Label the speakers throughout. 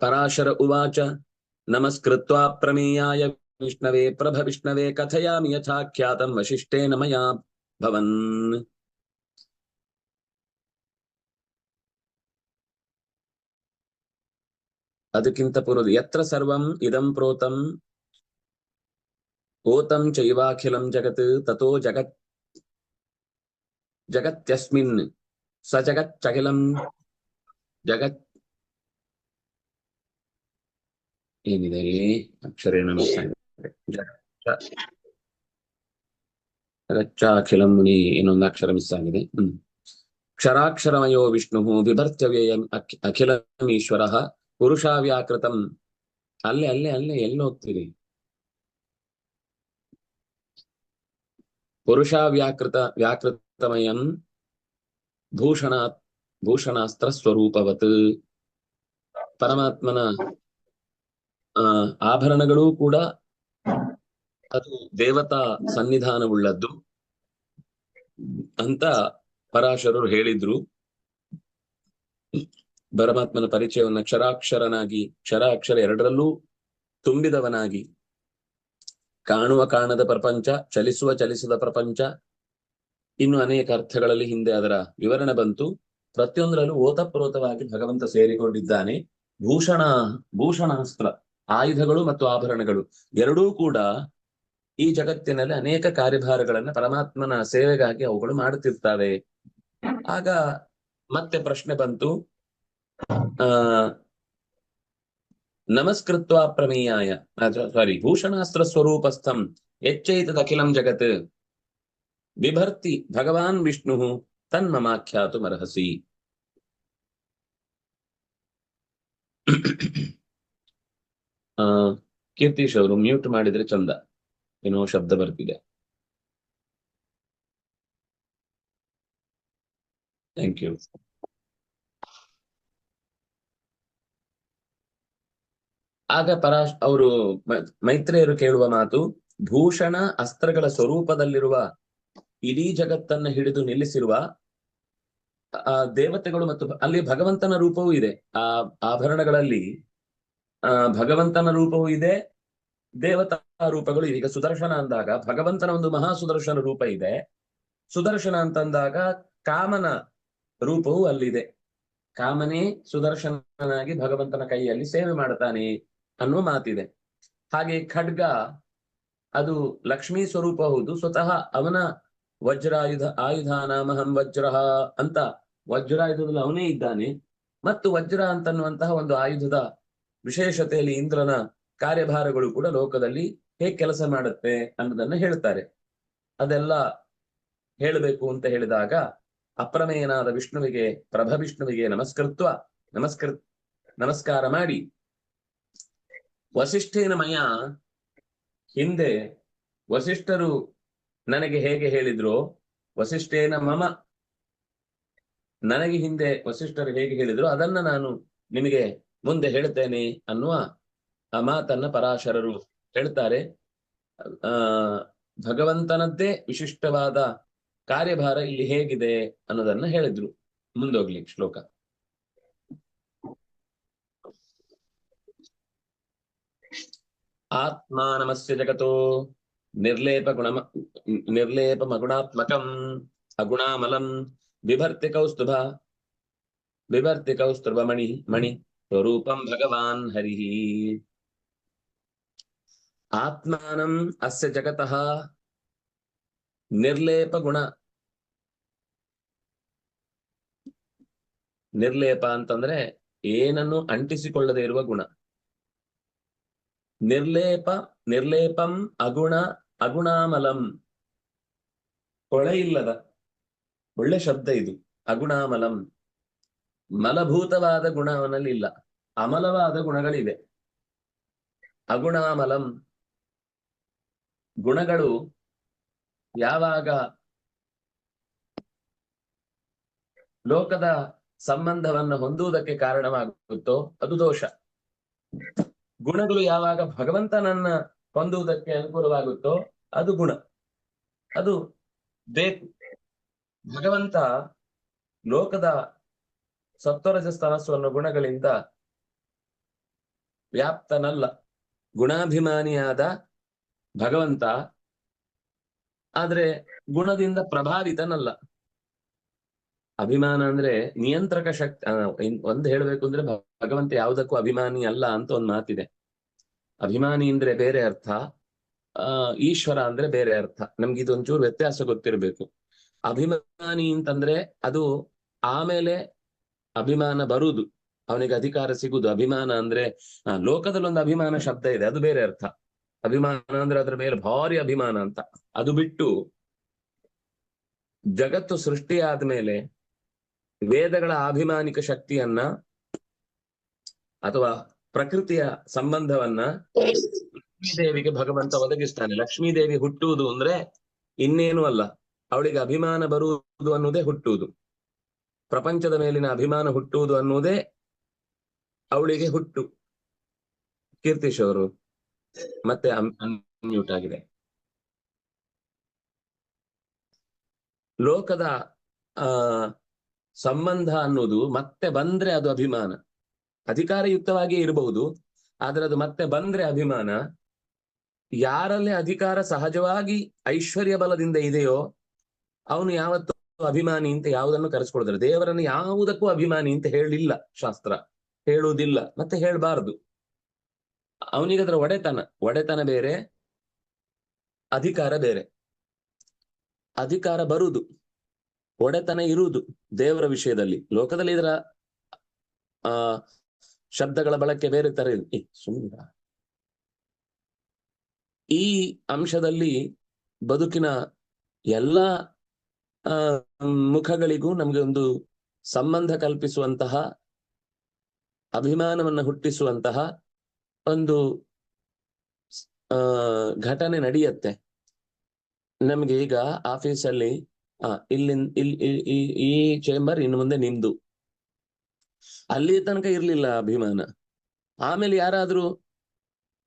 Speaker 1: पराशर उवाच। नमस्कृत्वा प्रमेयाय विष्णवे प्रभ विष्णवे कथयामि यथा ख्यातं वशिष्ठेन मया भवन्। अदकिंत पूर्व यत्र सर्वम् इदं प्रोतम् ओतं चैवाखिलं जगत्, ततो जगत्, जगत्यस्मिन् स जगच्चखिलं जगत् ಏನಿದೆ ಅಕ್ಷರ ಏನಿಸ್ತಾ ಇದೆ ಮುನಿ ಏನೊಂದು ಅಕ್ಷರ ಮಿಸ್ ಆಗಿದೆ ಹ್ಮ್ ಕ್ಷರಾಕ್ಷರಮಯೋ ವಿಷ್ಣು ಬಿಭರ್ತ್ಯವ್ಯಯಂ ಅಖಿ ಅಖಿಲಮೀಶ್ವರ ಪುರುಷಾವ್ಯಾಕೃತಂ ಅಲ್ಲೇ ಅಲ್ಲೇ ಅಲ್ಲೇ ಎಲ್ಲಿ ಹೋಗ್ತೀರಿ ಪುರುಷಾವ್ಯಾಕೃತ ವ್ಯಾಕೃತಮಯಂ ಭೂಷಣ ಭೂಷಣಾಸ್ತ್ರ ಸ್ವರೂಪವತ್ ಪರಮಾತ್ಮನ ಆ, ಆಭರಣಗಳೂ ಕೂಡ ಅದು ದೇವತಾ ಸನ್ನಿಧಾನವುಳ್ಳದ್ದು ಅಂತ ಪರಾಶರರು ಹೇಳಿದ್ರು. ಪರಮಾತ್ಮನ ಪರಿಚಯವನ್ನು ಕ್ಷರಾಕ್ಷರನಾಗಿ, ಕ್ಷರಾಕ್ಷರ ಎರಡರಲ್ಲೂ ತುಂಬಿದವನಾಗಿ, ಕಾಣುವ ಕಾಣದ ಪ್ರಪಂಚ, ಚಲಿಸುವ ಚಲಿಸದ ಪ್ರಪಂಚ, ಇನ್ನು ಅನೇಕ ಅರ್ಥಗಳಲ್ಲಿ ಹಿಂದೆ ಅದರ ವಿವರಣೆ ಬಂತು. ಪ್ರತಿಯೊಂದರಲ್ಲೂ ಓತಪ್ರೋತವಾಗಿ ಭಗವಂತ ಸೇರಿಕೊಂಡಿದ್ದಾನೆ. ಭೂಷಣ, ಭೂಷಣಾಸ್ತ್ರ. ಆಯುಧಗಳು ಮತ್ತು ಆಭರಣಗಳು ಎರಡೂ ಕೂಡ ಈ ಜಗತ್ತಿನಲ್ಲಿ ಅನೇಕ ಕಾರ್ಯಭಾರಗಳನ್ನ ಪರಮಾತ್ಮನ ಸೇವೆಗಾಗಿ ಅವುಗಳು ಮಾಡುತ್ತಿರ್ತವೆ. ಆಗ ಮತ್ತೆ ಪ್ರಶ್ನೆ ಬಂತು. ಆ, ನಮಸ್ಕೃತ್ವ ಪ್ರಮೇಯಾಯ ಸಾರಿ ಭೂಷಣಾಸ್ತ್ರ ಸ್ವರೂಪಸ್ಥಂ ಯಚ್ಚೈತದಖಿಲಂ ಜಗತ್. ಬಿಭರ್ತಿ ಭಗವಾನ್ ವಿಷ್ಣು ತನ್ಮಮಾಖ್ಯಾತು ಮರ್ಹಸಿ. ಆ ಕೀರ್ತೀಶ್ ಅವರು ಮ್ಯೂಟ್ ಮಾಡಿದ್ರೆ ಚಂದ. ಏನೋ ಶಬ್ದ ಬರ್ತಿದೆ. ಥ್ಯಾಂಕ್ ಯು ಆಗ ಪರಾಶ್, ಅವರು ಮೈತ್ರೇಯರು ಕೇಳುವ ಮಾತು, ಭೂಷಣ ಅಸ್ತ್ರಗಳ ಸ್ವರೂಪದಲ್ಲಿರುವ ಇಡೀ ಜಗತ್ತನ್ನ ಹಿಡಿದು ನಿಲ್ಲಿಸಿರುವ, ಆ, ದೇವತೆಗಳು ಮತ್ತು ಅಲ್ಲಿ ಭಗವಂತನ ರೂಪವೂ ಇದೆ. ಆ, ಆಭರಣಗಳಲ್ಲಿ ಆ, ಭಗವಂತನ ರೂಪವೂ ಇದೆ. ದೇವತಾ ರೂಪಗಳು ಈಗ ಸುದರ್ಶನ ಅಂದಾಗ ಭಗವಂತನ ಒಂದು ಮಹಾ ಸುದರ್ಶನ ರೂಪ ಇದೆ. ಸುದರ್ಶನ ಅಂತಂದಾಗ ಕಾಮನ ರೂಪವೂ ಅಲ್ಲಿದೆ. ಕಾಮನೇ ಸುದರ್ಶನನಾಗಿ ಭಗವಂತನ ಕೈಯಲ್ಲಿ ಸೇವೆ ಮಾಡ್ತಾನೆ ಅನ್ನುವ ಮಾತಿದೆ. ಹಾಗೆ ಖಡ್ಗ, ಅದು ಲಕ್ಷ್ಮೀ ಸ್ವರೂಪ ಹೌದು. ಸ್ವತಃ ಅವನ ವಜ್ರಾಯುಧ ಆಯುಧ ನಾಮಹಂ ವಜ್ರ ಅಂತ ವಜ್ರಾಯುಧದಲ್ಲಿ ಅವನೇ ಇದ್ದಾನೆ. ಮತ್ತು ವಜ್ರ ಅಂತನ್ನುವಂತಹ ಒಂದು ಆಯುಧದ ವಿಶೇಷತೆಯಲ್ಲಿ ಇಂದ್ರನ ಕಾರ್ಯಭಾರಗಳು ಕೂಡ ಲೋಕದಲ್ಲಿ ಹೇಗೆ ಕೆಲಸ ಮಾಡುತ್ತೆ ಅನ್ನೋದನ್ನ ಹೇಳ್ತಾರೆ. ಅದೆಲ್ಲ ಹೇಳಬೇಕು ಅಂತ ಹೇಳಿದಾಗ ಅಪ್ರಮೇಯನಾದ ವಿಷ್ಣುವಿಗೆ, ಪ್ರಭ ವಿಷ್ಣುವಿಗೆ ನಮಸ್ಕೃತ್ವ, ನಮಸ್ಕೃ, ನಮಸ್ಕಾರ ಮಾಡಿ, ವಸಿಷ್ಠೇನ ಮಯ, ಹಿಂದೆ ವಸಿಷ್ಠರು ನನಗೆ ಹೇಗೆ ಹೇಳಿದ್ರು, ವಸಿಷ್ಠೇನ ಮಮ, ನನಗೆ ಹಿಂದೆ ವಸಿಷ್ಠರು ಹೇಗೆ ಹೇಳಿದ್ರು, ಅದನ್ನ ನಾನು ನಿಮಗೆ ಮುಂದೆ ಹೇಳ್ತೇನೆ ಅನ್ನುವ ಆ ಮಾತನ್ನ ಪರಾಶರರು ಹೇಳ್ತಾರೆ. ಆ, ಭಗವಂತನದ್ದೇ ವಿಶಿಷ್ಟವಾದ ಕಾರ್ಯಭಾರ ಇಲ್ಲಿ ಹೇಗಿದೆ ಅನ್ನೋದನ್ನ ಹೇಳಿದ್ರು. ಮುಂದೋಗ್ಲಿ ಶ್ಲೋಕ. ಆತ್ಮಾನಮಸ್ಯ ಜಗತೋ ನಿರ್ಲೇಪ ಗುಣ ನಿರ್ಲೇಪ ಮಗುಣಾತ್ಮಕಂ ಅಗುಣಾಮಲಂ ಬಿಭರ್ತಿ ಕೌಸ್ತುಭ ಬಿಭರ್ತಿ ಕೌಸ್ತುಭ ಮಣಿ ಮಣಿ. ಸ್ವರೂಪಂ ಭಗವಾನ್ ಹರಿ ಆತ್ಮಾನಂ ಅಸ್ಯ ಜಗತಃ ನಿರ್ಲೇಪ ಗುಣ ನಿರ್ಲೇಪ ಅಂತಂದ್ರೆ ಏನನ್ನು ಅಂಟಿಸಿಕೊಳ್ಳದೆ ಇರುವ ಗುಣ. ನಿರ್ಲೇಪ, ನಿರ್ಲೇಪಂ, ಅಗುಣ, ಅಗುಣಾಮಲಂ. ಕೊಳೆ ಇಲ್ಲದ ಒಳ್ಳೆ ಶಬ್ದ ಇದು, ಅಗುಣಾಮಲಂ. ಮಲಭೂತವಾದ ಗುಣ ಅವನಲ್ಲಿ ಇಲ್ಲ ಅಮಲವಾದ ಗುಣಗಳಿವೆ. ಅಗುಣಾಮಲಂ. ಗುಣಗಳು ಯಾವಾಗ ಲೋಕದ ಸಂಬಂಧವನ್ನು ಹೊಂದುವುದಕ್ಕೆ ಕಾರಣವಾಗುತ್ತೋ ಅದು ದೋಷ. ಗುಣಗಳು ಯಾವಾಗ ಭಗವಂತನನ್ನ ಹೊಂದುವುದಕ್ಕೆ ಅನುಕೂಲವಾಗುತ್ತೋ ಅದು ಗುಣ. ಅದು ಬೇಕು. ಭಗವಂತ ಲೋಕದ ಸತ್ವರಜ ತಮಸ್ಸು ಅನ್ನೋ ಗುಣಗಳಿಂದ ವ್ಯಾಪ್ತನಲ್ಲ. ಗುಣಾಭಿಮಾನಿಯಾದ ಭಗವಂತ, ಆದ್ರೆ ಗುಣದಿಂದ ಪ್ರಭಾವಿತನಲ್ಲ. ಅಭಿಮಾನ ಅಂದ್ರೆ ನಿಯಂತ್ರಕ ಶಕ್ತಿ ಒಂದ್ ಹೇಳ್ಬೇಕು ಅಂದ್ರೆ ಭಗವಂತ ಯಾವುದಕ್ಕೂ ಅಭಿಮಾನಿ ಅಲ್ಲ ಅಂತ ಒಂದ್ ಮಾತಿದೆ. ಅಭಿಮಾನಿ ಅಂದ್ರೆ ಬೇರೆ ಅರ್ಥ ಈಶ್ವರ ಅಂದ್ರೆ ಬೇರೆ ಅರ್ಥ. ನಮ್ಗೆ ಇದೊಂಚೂರು ವ್ಯತ್ಯಾಸ ಗೊತ್ತಿರಬೇಕು. ಅಭಿಮಾನಿ ಅಂತಂದ್ರೆ ಅದು ಆಮೇಲೆ ಅಭಿಮಾನ ಬರುವುದು. ಅವನಿಗೆ ಅಧಿಕಾರ ಸಿಗುದು ಅಭಿಮಾನ ಅಂದ್ರೆ ಲೋಕದಲ್ಲಿ ಒಂದು ಅಭಿಮಾನ ಶಬ್ದ ಇದೆ. ಅದು ಬೇರೆ ಅರ್ಥ. ಅಭಿಮಾನ ಅಂದ್ರೆ ಅದ್ರ ಮೇಲೆ ಭಾರಿ ಅಭಿಮಾನ ಅಂತ. ಅದು ಬಿಟ್ಟು, ಜಗತ್ತು ಸೃಷ್ಟಿಯಾದ ಮೇಲೆ ವೇದಗಳ ಅಭಿಮಾನಿಕ ಶಕ್ತಿಯನ್ನ ಅಥವಾ ಪ್ರಕೃತಿಯ ಸಂಬಂಧವನ್ನ ಲಕ್ಷ್ಮೀದೇವಿಗೆ ಭಗವಂತ ಒದಗಿಸ್ತಾನೆ. ಲಕ್ಷ್ಮೀದೇವಿ ಹುಟ್ಟುವುದು ಅಂದ್ರೆ ಇನ್ನೇನು ಅಲ್ಲ. ಅವಳಿಗೆ ಅಭಿಮಾನ ಬರುವುದು ಅನ್ನೋದೇ ಹುಟ್ಟುವುದು. ಪ್ರಪಂಚದ ಮೇಲಿನ ಅಭಿಮಾನ ಹುಟ್ಟುವುದು ಅನ್ನುವುದೇ ಅವಳಿಗೆ ಹುಟ್ಟು. ಕೀರ್ತಿಶ್ ಅವರು ಮತ್ತೆ ಅನ್ಮ್ಯೂಟ್ ಆಗಿದೆ. ಲೋಕದ, ಆ, ಸಂಬಂಧ ಅನ್ನೋದು ಮತ್ತೆ ಬಂದ್ರೆ ಅದು ಅಭಿಮಾನ. ಅಧಿಕಾರಯುಕ್ತವಾಗಿ ಇರಬಹುದು, ಆದ್ರೆ ಅದು ಮತ್ತೆ ಬಂದ್ರೆ ಅಭಿಮಾನ. ಯಾರಲ್ಲಿ ಅಧಿಕಾರ ಸಹಜವಾಗಿ ಐಶ್ವರ್ಯ ಬಲದಿಂದ ಇದೆಯೋ, ಅವನು ಯಾವತ್ತು ಅಭಿಮಾನಿ ಅಂತ ಯಾವುದನ್ನು ಕರೆಸ್ಕೊಳ್ತಾರೆ ದೇವರನ್ನು ಯಾವುದಕ್ಕೂ ಅಭಿಮಾನಿ ಅಂತ ಹೇಳಿಲ್ಲ ಶಾಸ್ತ್ರ. ಹೇಳುವುದಿಲ್ಲ ಮತ್ತೆ ಹೇಳ್ಬಾರ್ದು. ಅವನಿಗೆ ಅದರ ಒಡೆತನ. ಒಡೆತನ ಬೇರೆ, ಅಧಿಕಾರ ಬೇರೆ. ಅಧಿಕಾರ ಬರುವುದು. ಒಡೆತನ ಇರುವುದು ದೇವರ ವಿಷಯದಲ್ಲಿ. ಲೋಕದಲ್ಲಿ ಇದರ, ಆ, ಶಬ್ದಗಳ ಬಳಕೆ ಬೇರೆ ತರ ಇದೆ. ಸುಮ್ಮ ಈ ಅಂಶದಲ್ಲಿ ಬದುಕಿನ ಎಲ್ಲ ಮುಖಗಳಿಗೂ ನಮ್ಗೆ ಒಂದು ಸಂಬಂಧ ಕಲ್ಪಿಸುವಂತಹ, ಅಭಿಮಾನವನ್ನ ಹುಟ್ಟಿಸುವಂತಹ ಒಂದು ಘಟನೆ ನಡೆಯುತ್ತೆ. ನಮ್ಗೆ ಈಗ ಆಫೀಸಲ್ಲಿ ಆ, ಇಲ್ಲಿನ್, ಇಲ್, ಇ- ಈ- ಚೇಂಬರ್ ಇನ್ನು ಮುಂದೆ ನಿಮ್ದು. ಅಲ್ಲಿ ತನಕ ಇರ್ಲಿಲ್ಲ ಅಭಿಮಾನ. ಆಮೇಲೆ ಯಾರಾದ್ರೂ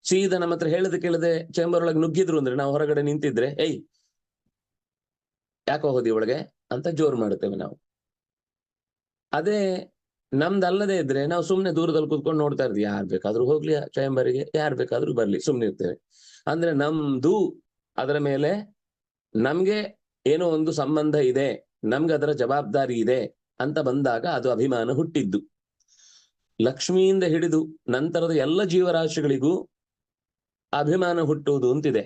Speaker 1: ಸೀದಾ ನಮ್ಮ ಹತ್ರ ಹೇಳದೆ ಕೇಳದೆ ಚೇಂಬರ್ ಒಳಗೆ ನುಗ್ಗಿದ್ರು ಅಂದ್ರೆ ನಾವು ಹೊರಗಡೆ ನಿಂತಿದ್ರೆ, ಏಯ್ ಯಾಕೋ ಹೋಗೋದು ಇವಳಿಗೆ ಅಂತ ಜೋರ್ ಮಾಡುತ್ತೇವೆ ನಾವು. ಅದೇ ನಮ್ದಲ್ಲದೆ ಇದ್ರೆ ನಾವು ಸುಮ್ನೆ ದೂರದಲ್ಲಿ ಕುತ್ಕೊಂಡು ನೋಡ್ತಾ ಇರ್ತೀವಿ, ಯಾರ್ ಬೇಕಾದ್ರೂ ಹೋಗ್ಲಿ ಚಯಂಬರಿಗೆ ಯಾರ್ ಬೇಕಾದ್ರೂ ಬರ್ಲಿ ಸುಮ್ಮನೆ ಇರ್ತೇವೆ. ಅಂದ್ರೆ ನಮ್ದು ಅದರ ಮೇಲೆ ನಮ್ಗೆ ಏನೋ ಒಂದು ಸಂಬಂಧ ಇದೆ, ನಮ್ಗೆ ಅದರ ಜವಾಬ್ದಾರಿ ಇದೆ ಅಂತ ಬಂದಾಗ ಅದು ಅಭಿಮಾನ ಹುಟ್ಟಿದ್ದು. ಲಕ್ಷ್ಮಿಯಿಂದ ಹಿಡಿದು ನಂತರದ ಎಲ್ಲ ಜೀವರಾಶಿಗಳಿಗೂ ಅಭಿಮಾನ ಹುಟ್ಟುವುದು ಅಂತಿದೆ.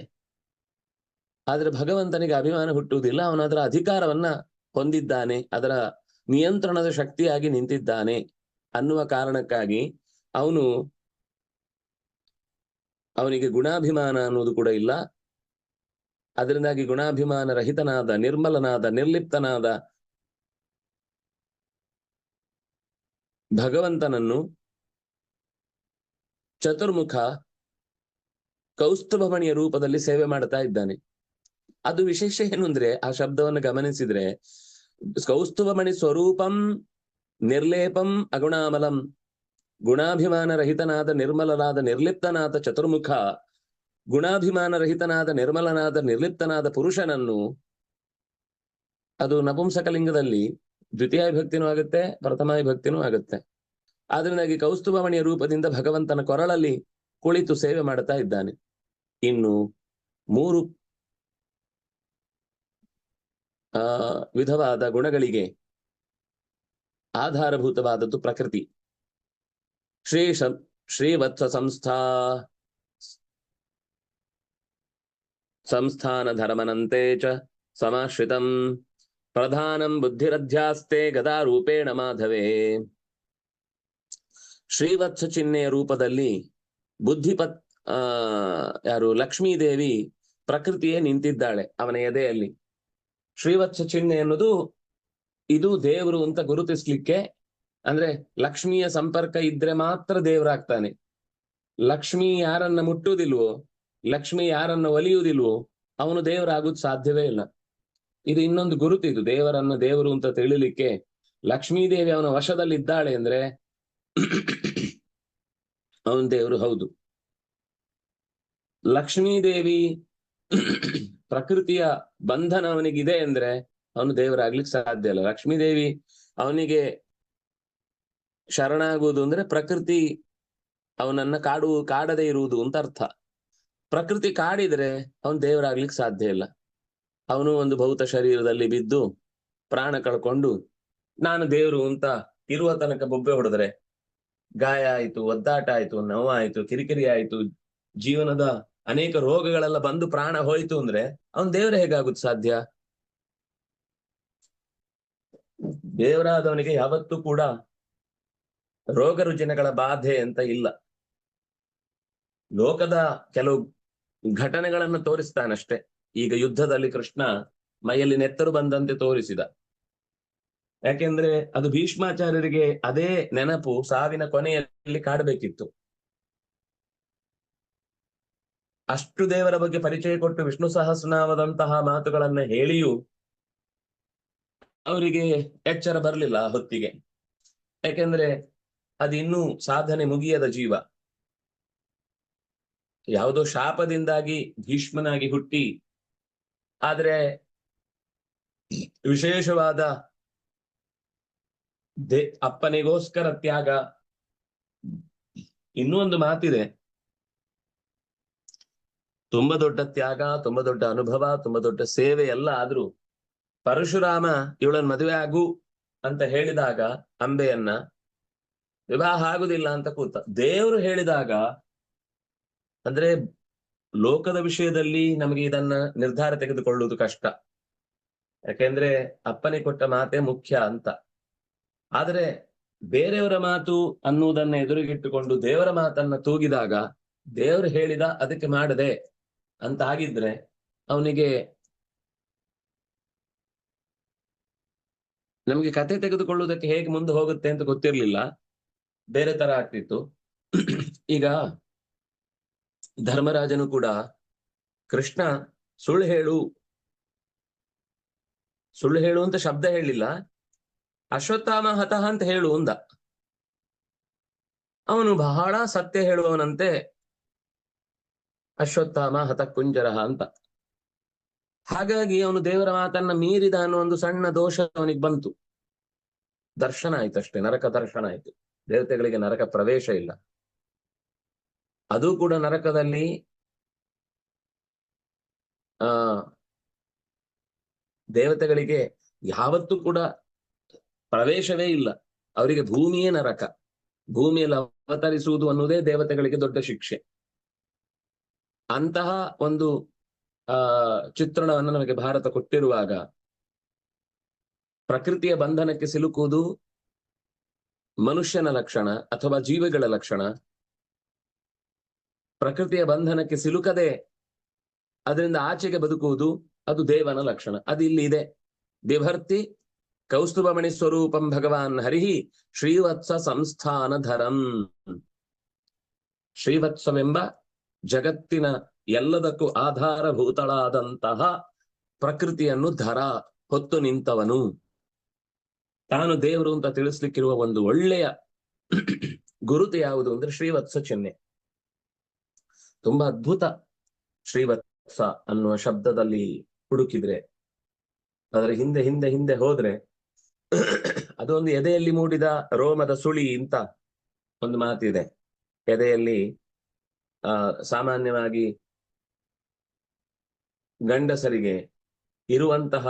Speaker 1: ಆದ್ರೆ ಭಗವಂತನಿಗೆ ಅಭಿಮಾನ ಹುಟ್ಟುವುದಿಲ್ಲ. ಅವನ ಅದರ ಅಧಿಕಾರವನ್ನ ಹೊಂದಿದ್ದಾನೆ. ಅದರ ನಿಯಂತ್ರಣದ ಶಕ್ತಿಯಾಗಿ ನಿಂತಿದ್ದಾನೆ ಅನ್ನುವ ಕಾರಣಕ್ಕಾಗಿ ಅವನು ಅವನಿಗೆ ಗುಣಾಭಿಮಾನ ಅನ್ನೋದು ಕೂಡ ಇಲ್ಲ. ಅದರಿಂದಾಗಿ ಗುಣಾಭಿಮಾನ ರಹಿತನಾದ, ನಿರ್ಮಲನಾದ, ನಿರ್ಲಿಪ್ತನಾದ ಭಗವಂತನನ್ನು ಚತುರ್ಮುಖ ಕೌಸ್ತುಭಮಣಿಯ ರೂಪದಲ್ಲಿ ಸೇವೆ ಮಾಡ್ತಾ ಇದ್ದಾನೆ. ಅದು ವಿಶೇಷ ಏನು ಆ ಶಬ್ದವನ್ನು ಗಮನಿಸಿದ್ರೆ, ಕೌಸ್ತುಭಮಣಿ ಸ್ವರೂಪಂ ನಿರ್ಲೇಪಂ ಅಗುಣಾಮಲಂ ಗುಣಾಭಿಮಾನ ರಹಿತನಾದ ನಿರ್ಮಲನಾದ ನಿರ್ಲಿಪ್ತನಾದ ಚತುರ್ಮುಖ ಗುಣಾಭಿಮಾನ ರಹಿತನಾದ ನಿರ್ಮಲನಾದ ನಿರ್ಲಿಪ್ತನಾದ ಪುರುಷನನ್ನು, ಅದು ನಪುಂಸಕಲಿಂಗದಲ್ಲಿ ದ್ವಿತೀಯ ವಿಭಕ್ತಿನೂ ಆಗುತ್ತೆ ಪ್ರಥಮ ವಿಭಕ್ತಿನೂ ಆಗುತ್ತೆ. ಆದ್ರಿಂದಾಗಿ ಕೌಸ್ತುಭಮಣಿಯ ರೂಪದಿಂದ ಭಗವಂತನ ಕೊರಳಲ್ಲಿ ಕುಳಿತು ಸೇವೆ ಮಾಡ್ತಾ ಇದ್ದಾನೆ. ಇನ್ನು ಮೂರು ವಿಧವಾದ ಗುಣಗಳಿಗೆ ಆಧಾರಭೂತವಾದದ್ದು ಪ್ರಕೃತಿ. ಶ್ರೀ ಶ್ರೀವತ್ಸ ಸಂಸ್ಥಾ, ಸಂಸ್ಥಾನ ಧರ್ಮನಂತೆ ಚ ಸಮಾಶ್ರಿತಂ. ಪ್ರಧಾನಂ ಬುದ್ಧಿರಧ್ಯಾಸ್ತೆ ಗದಾರೂಪೇಣ ಮಾಧವೇ. ಶ್ರೀವತ್ಸ ಚಿಹ್ನೆಯ ರೂಪದಲ್ಲಿ ಬುದ್ಧಿಪತ್ ಯಾರು ಲಕ್ಷ್ಮೀದೇವಿ ಪ್ರಕೃತಿಯೇ ನಿಂತಿದ್ದಾಳೆ ಅವನ ಎದೆಯಲ್ಲಿ. ಶ್ರೀವತ್ಸ ಚಿಹ್ನೆ ಅನ್ನೋದು ಇದು ದೇವರು ಅಂತ ಗುರುತಿಸ್ಲಿಕ್ಕೆ ಅಂದ್ರೆ ಲಕ್ಷ್ಮಿಯ ಸಂಪರ್ಕ ಇದ್ರೆ ಮಾತ್ರ ದೇವರಾಗ್ತಾನೆ. ಲಕ್ಷ್ಮಿ ಯಾರನ್ನ ಮುಟ್ಟುವುದಿಲ್ವೋ, ಲಕ್ಷ್ಮಿ ಯಾರನ್ನ ಒಲಿಯುವುದಿಲ್ವೋ, ಅವನು ದೇವರಾಗೋದು ಸಾಧ್ಯವೇ ಇಲ್ಲ. ಇದು ಇನ್ನೊಂದು ಗುರುತು ಇದು, ದೇವರನ್ನ ದೇವರು ಅಂತ ತಿಳಿಲಿಕ್ಕೆ ಲಕ್ಷ್ಮೀದೇವಿ ಅವನ ವಶದಲ್ಲಿ ಇದ್ದಾಳೆ ಅಂದ್ರೆ ಅವನ ದೇವರು ಹೌದು. ಲಕ್ಷ್ಮೀದೇವಿ ಪ್ರಕೃತಿಯ ಬಂಧನ ಅವನಿಗಿದೆ ಅಂದ್ರೆ ಅವನು ದೇವರಾಗ್ಲಿಕ್ಕೆ ಸಾಧ್ಯ ಇಲ್ಲ ಲಕ್ಷ್ಮೀದೇವಿ ಅವನಿಗೆ ಶರಣಾಗುವುದು ಅಂದ್ರೆ ಪ್ರಕೃತಿ ಅವನನ್ನ ಕಾಡು, ಕಾಡದೆ ಇರುವುದು ಅಂತ ಅರ್ಥ. ಪ್ರಕೃತಿ ಕಾಡಿದ್ರೆ ಅವನು ದೇವರಾಗ್ಲಿಕ್ಕೆ ಸಾಧ್ಯ ಇಲ್ಲ. ಅವನು ಒಂದು ಭೌತ ಶರೀರದಲ್ಲಿ ಬಿದ್ದು ಪ್ರಾಣ ಕಳ್ಕೊಂಡು, ನಾನು ದೇವರು ಅಂತ ಇರುವ ತನಕ ಬೊಬ್ಬೆ ಹೊಡೆದ್ರೆ ಗಾಯ ಆಯ್ತು, ಒದ್ದಾಟ ಆಯ್ತು ನೋವಾಯ್ತು ಕಿರಿಕಿರಿ ಆಯ್ತು, ಜೀವನದ ಅನೇಕ ರೋಗಗಳೆಲ್ಲ ಬಂದು ಪ್ರಾಣ ಹೋಯ್ತು ಅಂದ್ರೆ ಅವನ್ ದೇವ್ರ ಹೇಗಾಗುತ್ತೆ ಸಾಧ್ಯ? ದೇವರಾದವನಿಗೆ ಯಾವತ್ತೂ ಕೂಡ ರೋಗ ರುಜಿನಗಳ ಬಾಧೆ ಅಂತ ಇಲ್ಲ. ಲೋಕದ ಕೆಲವು ಘಟನೆಗಳನ್ನು ತೋರಿಸ್ತಾನಷ್ಟೆ. ಈಗ ಯುದ್ಧದಲ್ಲಿ ಕೃಷ್ಣ ಮೈಯಲ್ಲಿ ನೆತ್ತರು ಬಂದಂತೆ ತೋರಿಸಿದ. ಯಾಕೆಂದ್ರೆ ಅದು ಭೀಷ್ಮಾಚಾರ್ಯರಿಗೆ ಅದೇ ನೆನಪು ಸಾವಿನ ಕೊನೆಯಲ್ಲಿ ಕಾಡಬೇಕಿತ್ತು. ಅಷ್ಟು ದೇವರ ಬಗ್ಗೆ ಪರಿಚಯ ಕೊಟ್ಟು ವಿಷ್ಣು ಸಹಸ್ರನಾಮದಂತಹ ಮಾತುಗಳನ್ನ ಹೇಳಿಯೂ ಅವರಿಗೆ ಎಚ್ಚರ ಬರಲಿಲ್ಲ ಹೊತ್ತಿಗೆ. ಯಾಕೆಂದ್ರೆ ಅದಿನ್ನೂ ಸಾಧನೆ ಮುಗಿಯದ ಜೀವ. ಯಾವುದೋ ಶಾಪದಿಂದಾಗಿ ಭೀಷ್ಮನಾಗಿ ಹುಟ್ಟಿ, ಆದ್ರೆ ವಿಶೇಷವಾದ ದೇ ಅಪ್ಪನಿಗೋಸ್ಕರ ತ್ಯಾಗ. ಇನ್ನೂ ಒಂದು ಮಾತಿದೆ. ತುಂಬಾ ದೊಡ್ಡ ತ್ಯಾಗ, ತುಂಬಾ ದೊಡ್ಡ ಅನುಭವ, ತುಂಬಾ ದೊಡ್ಡ ಸೇವೆ ಎಲ್ಲ ಆದ್ರೂ ಪರಶುರಾಮ ಇವಳನ್ ಮದುವೆ ಆಗು ಅಂತ ಹೇಳಿದಾಗ ಅಂಬೆಯನ್ನ ವಿವಾಹ ಆಗುದಿಲ್ಲ ಅಂತ ಕೂತ. ದೇವರು ಹೇಳಿದಾಗ ಅಂದ್ರೆ ಲೋಕದ ವಿಷಯದಲ್ಲಿ ನಮಗೆ ಇದನ್ನ ನಿರ್ಧಾರ ತೆಗೆದುಕೊಳ್ಳುವುದು ಕಷ್ಟ. ಯಾಕೆಂದ್ರೆ ಅಪ್ಪನೇ ಕೊಟ್ಟ ಮಾತೇ ಮುಖ್ಯ ಅಂತ. ಆದರೆ ಬೇರೆಯವರ ಮಾತು ಅನ್ನುವುದನ್ನ ಎದುರಿಗಿಟ್ಟುಕೊಂಡು ದೇವರ ಮಾತನ್ನ ತೂಗಿದಾಗ ದೇವರು ಹೇಳಿದ ಅದಕ್ಕೆ ಮಾಡದೆ ಅಂತ ಆಗಿದ್ರೆ ಅವನಿಗೆ ನಮಗೆ ಕತೆ ತೆಗೆದುಕೊಳ್ಳುವುದಕ್ಕೆ ಹೇಗೆ ಮುಂದೆ ಹೋಗುತ್ತೆ ಅಂತ ಗೊತ್ತಿರ್ಲಿಲ್ಲ. ಬೇರೆ ತರ ಆಗ್ತಿತ್ತು. ಈಗ ಧರ್ಮರಾಜನು ಕೂಡ ಕೃಷ್ಣ ಸುಳ್ಳು ಹೇಳು. ಸುಳ್ಳು ಹೇಳು ಅಂತ ಶಬ್ದ ಹೇಳಿಲ್ಲ. ಅಶ್ವತ್ಥಾಮ ಹತಃ ಅಂತ ಹೇಳು ಅಂದ. ಅವನು ಬಹಳ ಸತ್ಯ ಹೇಳುವವನಂತೆ ಅಶ್ವತ್ಥಾಮ ಹತ ಕುಂಜರಹ ಅಂತ ಹಾಗಾಗಿ ಅವನು ದೇವರ ಮಾತನ್ನ ಮೀರಿದ ಅನ್ನೋ ಒಂದು ಸಣ್ಣ ದೋಷ ಅವನಿಗೆ ಬಂತು. ದರ್ಶನ ಆಯ್ತು ಅಷ್ಟೇ, ನರಕ ದರ್ಶನ ಆಯ್ತು. ದೇವತೆಗಳಿಗೆ ನರಕ ಪ್ರವೇಶ ಇಲ್ಲ. ಅದು ಕೂಡ ನರಕದಲ್ಲಿ, ಆ, ದೇವತೆಗಳಿಗೆ ಯಾವತ್ತೂ ಕೂಡ ಪ್ರವೇಶವೇ ಇಲ್ಲ. ಅವರಿಗೆ ಭೂಮಿಯೇ ನರಕ. ಭೂಮಿಯಲ್ಲಿ ಅವತರಿಸುವುದು ಅನ್ನುವುದೇ ದೇವತೆಗಳಿಗೆ ದೊಡ್ಡ ಶಿಕ್ಷೆ. ಅಂತಹ ಒಂದು, ಆ, ಚಿತ್ರಣವನ್ನು ನಮಗೆ ಭಾರತ ಕೊಟ್ಟಿರುವಾಗ ಪ್ರಕೃತಿಯ ಬಂಧನಕ್ಕೆ ಸಿಲುಕುವುದು ಮನುಷ್ಯನ ಲಕ್ಷಣ ಅಥವಾ ಜೀವಿಗಳ ಲಕ್ಷಣ. ಪ್ರಕೃತಿಯ ಬಂಧನಕ್ಕೆ ಸಿಲುಕದೆ ಅದರಿಂದ ಆಚೆಗೆ ಬದುಕುವುದು ಅದು ದೇವನ ಲಕ್ಷಣ. ಅದು ಇಲ್ಲಿ ಇದೆ. ಬಿಭರ್ತಿ ಕೌಸ್ತುಭಮಣಿ ಸ್ವರೂಪಂ ಭಗವಾನ್ ಹರಿಹಿ ಶ್ರೀವತ್ಸ ಸಂಸ್ಥಾನ ಧರಂ ಶ್ರೀವತ್ಸವೆಂಬ ಜಗತ್ತಿನ ಎಲ್ಲದಕ್ಕೂ ಆಧಾರಭೂತಳಾದಂತಹ ಪ್ರಕೃತಿಯನ್ನು ಧರ, ಹೊತ್ತು ನಿಂತವನು. ತಾನು ದೇವರು ಅಂತ ತಿಳಿಸ್ಲಿಕ್ಕಿರುವ ಒಂದು ಒಳ್ಳೆಯ ಗುರುತು ಯಾವುದು ಅಂದ್ರೆ ಶ್ರೀವತ್ಸ ಚಿಹ್ನೆ. ತುಂಬಾ ಅದ್ಭುತ ಶ್ರೀವತ್ಸ ಅನ್ನುವ ಶಬ್ದದಲ್ಲಿ ಹುಡುಕಿದ್ರೆ, ಅದರ ಹಿಂದೆ ಹಿಂದೆ ಹಿಂದೆ ಹೋದ್ರೆ ಅದೊಂದು ಎದೆಯಲ್ಲಿ ಮೂಡಿದ ರೋಮದ ಸುಳಿ ಅಂತ ಒಂದು ಮಾತಿದೆ. ಎದೆಯಲ್ಲಿ ಸಾಮಾನ್ಯವಾಗಿ ಗಂಡಸರಿಗೆ ಇರುವಂತಹ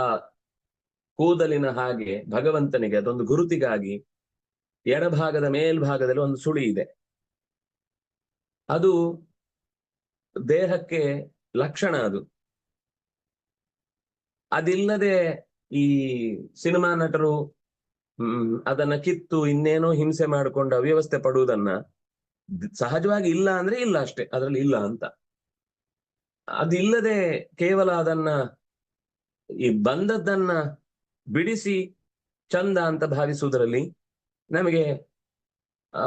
Speaker 1: ಕೂದಲಿನ ಹಾಗೆ ಭಗವಂತನಿಗೆ ಅದೊಂದು ಗುರುತಿಗಾಗಿ ಎಡಭಾಗದ ಮೇಲ್ಭಾಗದಲ್ಲಿ ಒಂದು ಸುಳಿ ಇದೆ. ಅದು ದೇಹಕ್ಕೆ ಲಕ್ಷಣ ಅದು. ಅದಿಲ್ಲದೆ ಈ ಸಿನಿಮಾ ನಟರು ಅದನ್ನ ಕಿತ್ತು ಇನ್ನೇನೋ ಹಿಂಸೆ ಮಾಡಿಕೊಂಡು ಅವ್ಯವಸ್ಥೆ ಪಡುವುದನ್ನ ಸಹಜವಾಗಿ ಇಲ್ಲ ಅಂದ್ರೆ ಇಲ್ಲ ಅಷ್ಟೇ, ಅದ್ರಲ್ಲಿ ಇಲ್ಲ ಅಂತ. ಅದಿಲ್ಲದೆ ಕೇವಲ ಅದನ್ನ ಈ ಬಂದದ್ದನ್ನ ಬಿಡಿಸಿ ಚಂದ ಅಂತ ಭಾವಿಸುವುದರಲ್ಲಿ ನಮಗೆ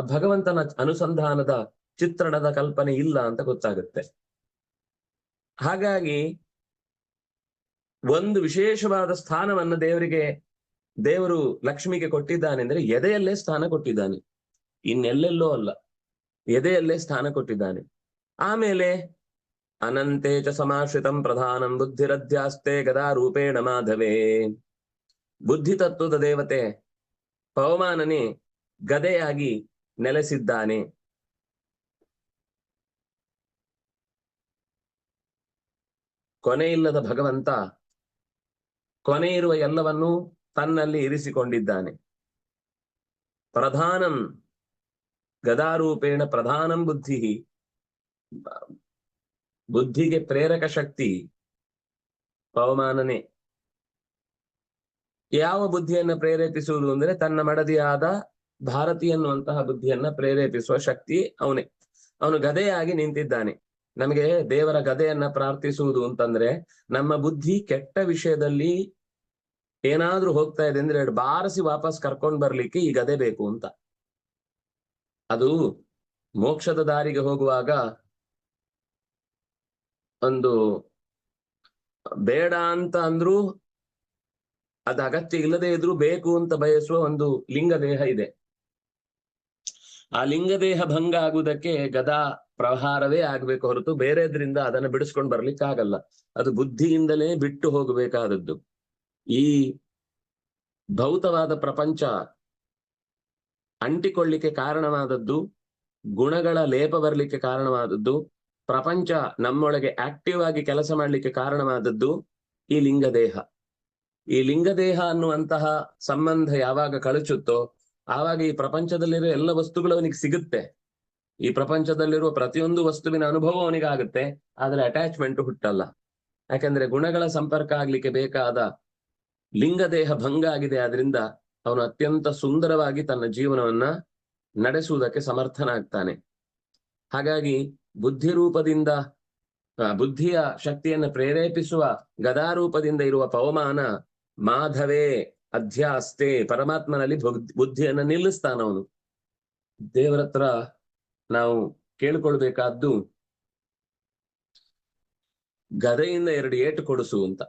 Speaker 1: ಭಗವಂತನ ಅನುಸಂಧಾನದ ಚಿತ್ರಣದ ಕಲ್ಪನೆ ಇಲ್ಲ ಅಂತ ಗೊತ್ತಾಗುತ್ತೆ. ಹಾಗಾಗಿ ಒಂದು ವಿಶೇಷವಾದ ಸ್ಥಾನವನ್ನು ದೇವರಿಗೆ, ದೇವರು ಲಕ್ಷ್ಮಿಗೆ ಕೊಟ್ಟಿದ್ದಾನೆ ಅಂದ್ರೆ ಎದೆಯಲ್ಲೇ ಸ್ಥಾನ ಕೊಟ್ಟಿದ್ದಾನೆ. ಇನ್ನೆಲ್ಲೆಲ್ಲೋ ಅಲ್ಲ. ಎದೆಯಲ್ಲೇ ಸ್ಥಾನ ಕೊಟ್ಟಿದ್ದಾನೆ. ಆಮೇಲೆ ಅನಂತೆ ಚ ಸಮಾಶ್ರಿತಂ ಪ್ರಧಾನಂ ಬುದ್ಧಿರಧ್ಯಾಸ್ತೆ ಗದಾ ರೂಪೇಣ ಮಾಧವೇ. ಬುದ್ಧಿ ತತ್ವದ ದೇವತೆ ಪವಮಾನನೇ ಗದೆಯಾಗಿ ನೆಲೆಸಿದ್ದಾನೆ. ಕೊನೆಯಿಲ್ಲದ ಭಗವಂತ ಕೊನೆ ಇರುವ ಎಲ್ಲವನ್ನೂ ತನ್ನಲ್ಲಿ ಇರಿಸಿಕೊಂಡಿದ್ದಾನೆ. ಪ್ರಧಾನಂ ಗದಾರೂಪೇಣ ಪ್ರಧಾನಂ ಬುದ್ಧಿ. ಬುದ್ಧಿಗೆ ಪ್ರೇರಕ ಶಕ್ತಿ ಪವಮಾನನೇ. ಯಾವ ಬುದ್ಧಿಯನ್ನ ಪ್ರೇರೇಪಿಸುವುದು ಅಂದ್ರೆ ತನ್ನ ಮಡದಿಯಾದ ಭಾರತಿ ಅನ್ನುವಂತಹ ಬುದ್ಧಿಯನ್ನ ಪ್ರೇರೇಪಿಸುವ ಶಕ್ತಿ ಅವನೇ. ಅವನು ಗದೆಯಾಗಿ ನಿಂತಿದ್ದಾನೆ. ನಮಗೆ ದೇವರ ಗದೆಯನ್ನ ಪ್ರಾರ್ಥಿಸುವುದು ಅಂತಂದ್ರೆ ನಮ್ಮ ಬುದ್ಧಿ ಕೆಟ್ಟ ವಿಷಯದಲ್ಲಿ ಏನಾದ್ರೂ ಹೋಗ್ತಾ ಇದೆ ಅಂದ್ರೆ ಎರಡು ಬಾರಿಸಿ ವಾಪಸ್ ಕರ್ಕೊಂಡ್ ಬರ್ಲಿಕ್ಕೆ ಈ ಗದೆ ಬೇಕು ಅಂತ. ಅದು ಮೋಕ್ಷದ ದಾರಿಗೆ ಹೋಗುವಾಗ ಒಂದು ಬೇಡ ಅಂತ ಅಂದ್ರೂ ಅದು ಅಗತ್ಯ ಇಲ್ಲದೆ ಇದ್ರೂ ಬೇಕು ಅಂತ ಬಯಸುವ ಒಂದು ಲಿಂಗ ದೇಹ ಇದೆ. ಆ ಲಿಂಗ ದೇಹ ಭಂಗ ಆಗುವುದಕ್ಕೆ ಗದಾ ಪ್ರಹಾರವೇ ಆಗ್ಬೇಕು ಹೊರತು ಬೇರೆದ್ರಿಂದ ಅದನ್ನ ಬಿಡಿಸ್ಕೊಂಡು ಬರ್ಲಿಕ್ಕೆ ಆಗಲ್ಲ. ಅದು ಬುದ್ಧಿಯಿಂದಲೇ ಬಿಟ್ಟು ಹೋಗಬೇಕಾದದ್ದು. ಈ ಭೌತವಾದ ಪ್ರಪಂಚ ಅಂಟಿಕೊಳ್ಳಿಕ್ಕೆ ಕಾರಣವಾದದ್ದು, ಗುಣಗಳ ಲೇಪ ಬರಲಿಕ್ಕೆ ಕಾರಣವಾದದ್ದು, ಪ್ರಪಂಚ ನಮ್ಮೊಳಗೆ ಆಕ್ಟಿವ್ ಆಗಿ ಕೆಲಸ ಮಾಡಲಿಕ್ಕೆ ಕಾರಣವಾದದ್ದು ಈ ಲಿಂಗದೇಹ. ಈ ಲಿಂಗದೇಹ ಅನ್ನುವಂತಹ ಸಂಬಂಧ ಯಾವಾಗ ಕಳಚುತ್ತೋ, ಆವಾಗ ಈ ಪ್ರಪಂಚದಲ್ಲಿರೋ ಎಲ್ಲ ವಸ್ತುಗಳು ಅವನಿಗೆ ಸಿಗುತ್ತೆ. ಈ ಪ್ರಪಂಚದಲ್ಲಿರುವ ಪ್ರತಿಯೊಂದು ವಸ್ತುವಿನ ಅನುಭವ ಅವನಿಗಾಗುತ್ತೆ, ಆದ್ರೆ ಅಟ್ಯಾಚ್ಮೆಂಟ್ ಹುಟ್ಟಲ್ಲ. ಯಾಕಂದ್ರೆ ಗುಣಗಳ ಸಂಪರ್ಕ ಆಗ್ಲಿಕ್ಕೆ ಬೇಕಾದ ಲಿಂಗದೇಹ ಭಂಗ ಆಗಿದೆ, ಆದ್ರಿಂದ ಅವನು ಅತ್ಯಂತ ಸುಂದರವಾಗಿ ತನ್ನ ಜೀವನವನ್ನ ನಡೆಸುವುದಕ್ಕೆ ಸಮರ್ಥನಾಗ್ತಾನೆ. ಹಾಗಾಗಿ ಬುದ್ಧಿ ರೂಪದಿಂದ ಬುದ್ಧಿಯ ಶಕ್ತಿಯನ್ನು ಪ್ರೇರೇಪಿಸುವ ಗದಾರೂಪದಿಂದ ಇರುವ ಪವಮಾನ ಮಾಧವೇ ಅಧ್ಯಾಸ್ತೆ, ಪರಮಾತ್ಮನಲ್ಲಿ ಬುದ್ಧಿಯನ್ನು ನಿಲ್ಲಿಸ್ತಾನವನು ದೇವರತ್ರ ನಾವು ಕೇಳ್ಕೊಳ್ಬೇಕಾದ್ದು ಗದೆಯಿಂದ ಎರಡು ಏಟು ಕೊಡಿಸು ಅಂತ.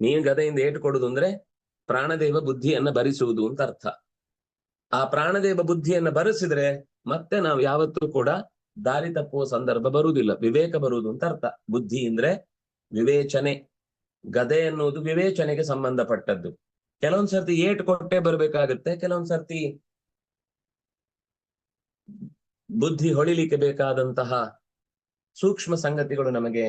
Speaker 1: ನೀನ್ ಗದೆಯಿಂದ ಏಟು ಕೊಡುದು ಅಂದ್ರೆ ಪ್ರಾಣದೇವ ಬುದ್ಧಿಯನ್ನ ಭರಿಸುವುದು ಅಂತ ಅರ್ಥ. ಆ ಪ್ರಾಣದೇವ ಬುದ್ಧಿಯನ್ನ ಭರಿಸಿದ್ರೆ ಮತ್ತೆ ನಾವು ಯಾವತ್ತೂ ಕೂಡ ದಾರಿ ತಪ್ಪುವ ಸಂದರ್ಭ ಬರುವುದಿಲ್ಲ. ವಿವೇಕ ಬರುವುದು ಅಂತ ಅರ್ಥ. ಬುದ್ಧಿ ಅಂದ್ರೆ ವಿವೇಚನೆ. ಗದೆ ಅನ್ನುವುದು ವಿವೇಚನೆಗೆ ಸಂಬಂಧಪಟ್ಟದ್ದು. ಕೆಲವೊಂದ್ ಸರ್ತಿ ಏಟ್ ಕೊಟ್ಟೆ ಬರ್ಬೇಕಾಗುತ್ತೆ ಕೆಲವೊಂದ್ ಸರ್ತಿ ಬುದ್ಧಿ ಹೊಳಿಲಿಕ್ಕೆ ಬೇಕಾದಂತಹ ಸೂಕ್ಷ್ಮ ಸಂಗತಿಗಳು ನಮಗೆ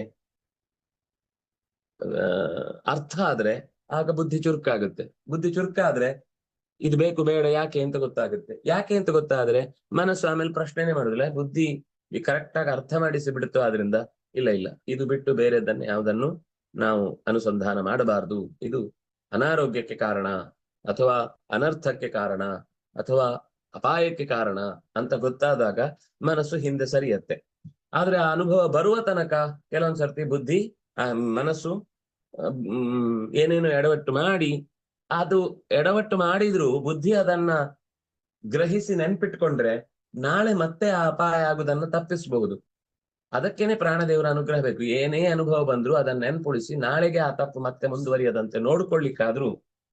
Speaker 1: ಅರ್ಥ ಆದ್ರೆ ಆಗ ಬುದ್ಧಿ ಚುರುಕಾಗುತ್ತೆ. ಬುದ್ಧಿ ಚುರುಕಾದ್ರೆ ಇದು ಬೇಕು, ಬೇಡ, ಯಾಕೆ ಅಂತ ಗೊತ್ತಾಗುತ್ತೆ. ಯಾಕೆ ಅಂತ ಗೊತ್ತಾದ್ರೆ ಮನಸ್ಸು ಆಮೇಲೆ ಪ್ರಶ್ನೆನೇ ಮಾಡುದಿಲ್ಲ. ಬುದ್ಧಿ ಕರೆಕ್ಟ್ ಆಗಿ ಅರ್ಥ ಮಾಡಿಸಿ ಬಿಡುತ್ತೋ ಆದ್ರಿಂದ ಇಲ್ಲ ಇಲ್ಲ. ಇದು ಬಿಟ್ಟು ಬೇರೆದನ್ನ ಯಾವುದನ್ನು ನಾವು ಅನುಸಂಧಾನ ಮಾಡಬಾರದು. ಇದು ಅನಾರೋಗ್ಯಕ್ಕೆ ಕಾರಣ ಅಥವಾ ಅನರ್ಥಕ್ಕೆ ಕಾರಣ ಅಥವಾ ಅಪಾಯಕ್ಕೆ ಕಾರಣ ಅಂತ ಗೊತ್ತಾದಾಗ ಮನಸ್ಸು ಹಿಂದೆ ಸರಿಯತ್ತೆ. ಆದ್ರೆ ಆ ಅನುಭವ ಬರುವ ತನಕ ಕೆಲವೊಂದ್ಸರ್ತಿ ಬುದ್ಧಿ, ಆ ಮನಸ್ಸು ಏನೇನು ಎಡವಟ್ಟು ಮಾಡಿ, ಅದು ಎಡವಟ್ಟು ಮಾಡಿದ್ರು ಬುದ್ಧಿ ಅದನ್ನ ಗ್ರಹಿಸಿ ನೆನ್ಪಿಟ್ಕೊಂಡ್ರೆ ನಾಳೆ ಮತ್ತೆ ಆ ಅಪಾಯ ಆಗುದನ್ನ ತಪ್ಪಿಸಬಹುದು ಅದಕ್ಕೇನೆ ಪ್ರಾಣದೇವರ ಅನುಗ್ರಹ ಬೇಕು. ಏನೇ ಅನುಭವ ಬಂದ್ರು ಅದನ್ನ ನೆನ್ಪುಳಿಸಿ ನಾಳೆಗೆ ಆ ತಪ್ಪು ಮತ್ತೆ ಮುಂದುವರಿಯದಂತೆ ನೋಡ್ಕೊಳ್ಳಿಕ್ಕಾದ್ರೂ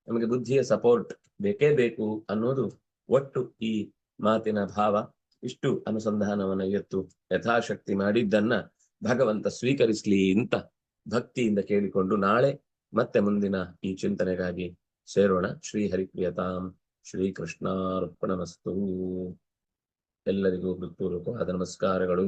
Speaker 1: ನಮಗೆ ಬುದ್ಧಿಯ ಸಪೋರ್ಟ್ ಬೇಕೇ ಬೇಕು ಅನ್ನೋದು ಒಟ್ಟು ಈ ಮಾತಿನ ಭಾವ. ಇಷ್ಟು ಅನುಸಂಧಾನವನ್ನ ಇವತ್ತು ಯಥಾಶಕ್ತಿ ಮಾಡಿದ್ದನ್ನ ಭಗವಂತ ಸ್ವೀಕರಿಸ್ಲಿ ಅಂತ ಭಕ್ತಿಯಿಂದ ಕೇಳಿಕೊಂಡು ನಾಳೆ ಮತ್ತೆ ಮುಂದಿನ ಈ ಚಿಂತನೆಗಾಗಿ ಸೇರೋಣ. ಶ್ರೀ ಹರಿಪ್ರಿಯತಾಂ. ಶ್ರೀ ಕೃಷ್ಣಾರ್ಪಣಮಸ್ತು. ಎಲ್ಲರಿಗೂ ಹೃತ್ಪೂರ್ವಕವಾದ ನಮಸ್ಕಾರಗಳು.